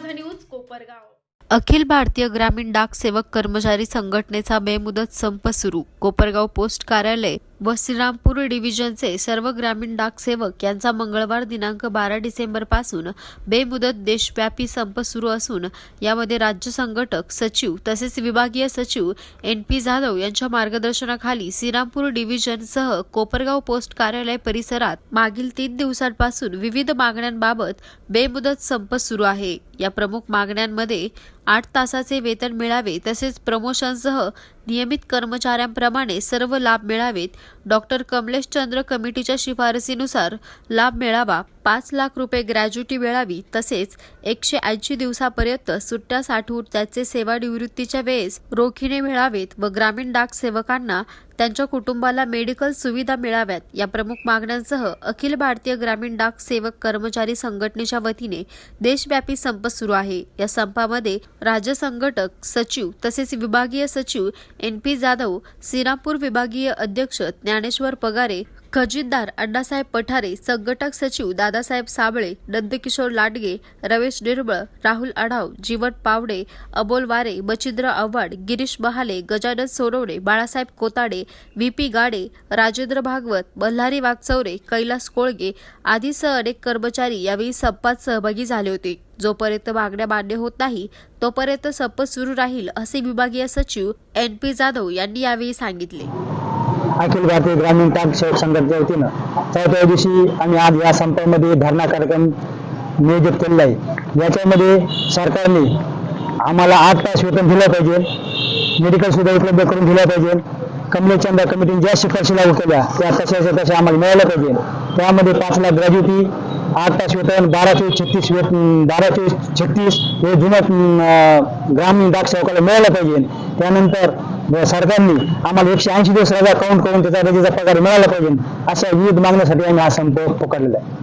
माझा न्यूज कोपरगाव. अखिल भारतीय ग्रामीण डाक सेवक कर्मचारी संघटनेचा बेमुदत संप सुरू. कोपरगाव पोस्ट कार्यालय व श्रीरामपूर डिव्हिजनचे सर्व ग्रामीण डाक सेवक यांचा मंगळवार दिनांक बारा डिसेंबरपासून बेमुदत देशव्यापी संप सुरू असून यामध्ये राज्य संघटक सचिव तसेच विभागीय सचिव एन पी जाधव यांच्या मार्गदर्शनाखाली श्रीरामपूर डिव्हिजनसह कोपरगाव पोस्ट कार्यालय परिसरात मागील तीन दिवसांपासून विविध मागण्यांबाबत बेमुदत संप सुरू आहे. या प्रमुख मागण्यांमध्ये आठ तासाचे वेतन मिळावे तसेच प्रमोशनसह नियमित कर्मचाऱ्यांप्रमाणे सर्व लाभ मिळावेत. डॉक्टर कमलेश चंद्र कमिटीच्या शिफारसीनुसार लाभ मिळावा पाच लाख रुपये ग्रॅज्युटी मिळावी तसेच एकशे ऐंशी दिवसापर्यंत सुट्ट्या साठवून त्याचे सेवानिवृत्तीच्या वेळेस रोखीने मिळावेत व ग्रामीण डाक सेवकांना त्यांच्या कुटुंबाला मेडिकल सुविधा मिळाव्यात या प्रमुख मागण्यांसह अखिल भारतीय ग्रामीण डाक सेवक कर्मचारी संघटनेच्या वतीने देशव्यापी संप सुरू आहे. या संपामध्ये राज्य संघटक सचिव तसेच विभागीय सचिव एन पी जाधव सिरापूर विभागीय अध्यक्ष ज्ञानेश्वर पगारे खजिनदार अण्णासाहेब पठारे संघटक सचिव दादासाहेब साबळे नंदकिशोर लाडगे रमेश निर्मळ राहुल आढाव जीवन पावडे अबोल वारे बचिंद्र आव्हाड गिरीश महाले गजानन सोनवणे बाळासाहेब कोताडे व्ही पी गाडे राजेंद्र भागवत मल्हारी वागचौरे कैलास कोळगे आदीसह अनेक कर्मचारी यावेळी संपात सहभागी झाले होते. जोपर्यंत मागण्या मान्य होत नाही तोपर्यंत संप सुरू राहील असे विभागीय सचिव एन पी जाधव यांनी यावेळी सांगितले. अखिल भारतीय ग्रामीण डाक सेवक संघटनेच्या वतीनं चौथ्या दिवशी आम्ही आज या संपामध्ये धरणा कार्यक्रम नियोजित केलेला आहे. याच्यामध्ये सरकारने आम्हाला आठ तास वेतन दिलं पाहिजे मेडिकल सुद्धा उपलब्ध करून दिल्या पाहिजे कमलेचंदा कमिटीने ज्या शिफारशी लागू केल्या त्या तशाच्या तशा आम्हाला मिळाल्या पाहिजे त्यामध्ये पाच लाख ग्रॅज्युटी आठ तास वेतन बारा छत्तीस वेतन बारा छत्तीस हे जुन्या ग्रामीण डाक सेवकाला मिळालं पाहिजे. त्यानंतर सरकारनी सरकारने आम्हाला एकशे ऐंशी दिवस रजा काउंट करून त्याचा रजेचा पगार मिळाला पाहिजे. अशा विविध मागण्यासाठी आम्ही हा संप पुकारलेला आहे.